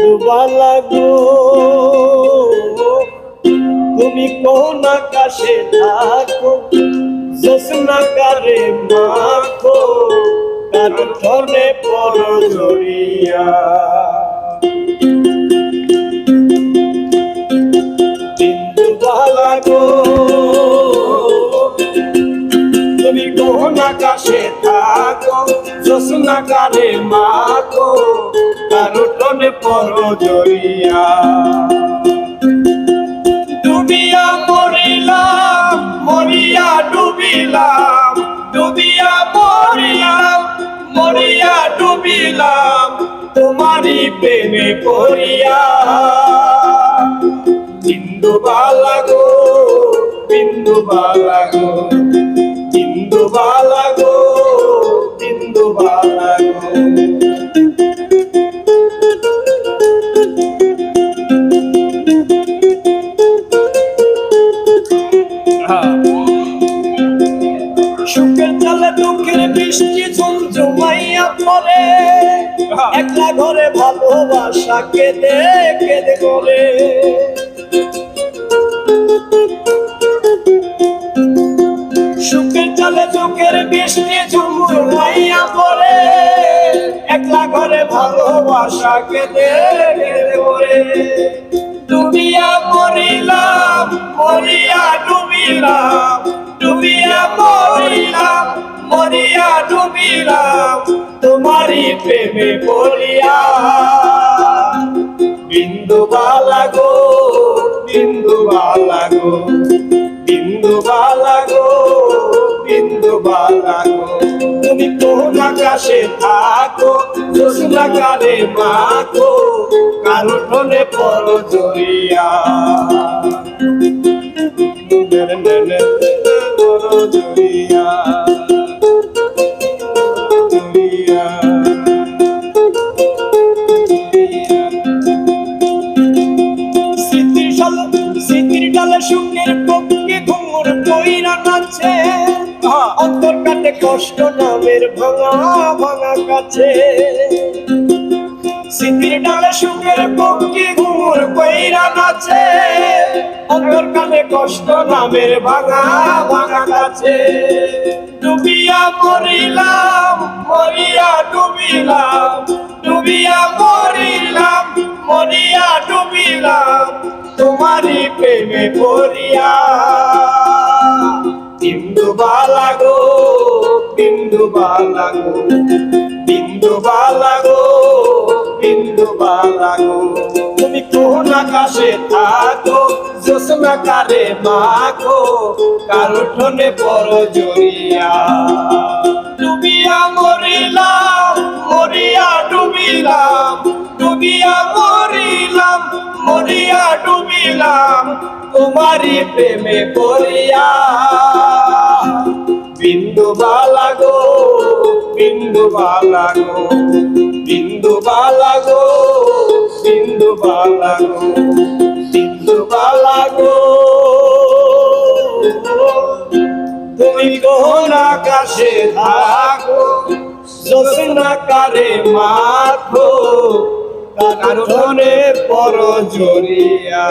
বিন্দুবালা গো তুমি কোন আকাশে থাকো জোসনা কারে মাখো কার ধরে পর জড়িয়া। পর জড়িয়া ডুবিয়া মরিলাম, মরিয়া ডুবিলাম, ডুবিয়া মরিলাম, মরিয়া ডুবিলাম, তোমারই প্রেমে পড়িয়া। বিন্দু বালাগো বিন্দু বালাগো বিন্দু ঘরে ভালোবাসা কেঁদে কেঁদে করে। সুখের চালে চোখের বৃষ্টি ঝুমঝুমাইয়া পড়ে। একলা ঘরে ভালোবাসা কেঁদে কেঁদে করে। ডুবিয়া মরিলাম, মরিয়া ডুবিলাম। ডুবিয়া মরিলাম, মরিয়া ডুবিলাম। তোমারই প্রেমে বলিয়া বিন্দু বালাগো বিন্দু বালাগো বিন্দু বালাগো বিন্দু বালাগো তুমি কোন আকাশে থাকো জোসনা কারে মাখো কারও ঠোনে পর জড়িয়া। সুখের পক্ষে ঘুমুর কইরা নাচে অন্তর কাটে কষ্ট নামের ভাঙা ভাঙা কাছে। স্মৃতির ডালে সুখের পক্ষে ঘুমুর কইরা নাচে। অন্তর কাটে কষ্ট নামের ভাঙা ভাঙা কাছে। ডুবিয়া মরিলাম মরিয়া ডুবিলাম ডুবিয়া মরিলাম। প্রেমে পড়িয়া। বিন্দু বালাগো বিন্দু বালাগো বিন্দু বালাগো বিন্দু বালাগো তুমি কোন আকাশে থাকো জোসনা কারে মাখো, কারও ঠোনে বড় জড়িয়া। ডুবিয়া মরিলাম, মরিয়া ডুবিলাম, ডুবিয়া তোমারই প্রেমে পড়িয়া। বিন্দু বালাগো বিন্দু বালাগো বিন্দু বালাগো বিন্দু বালাগো বিন্দু বালাগো তুমি কোন আকাশে থাকো জোসনা কারে মাখো কারণে পর জড়িয়া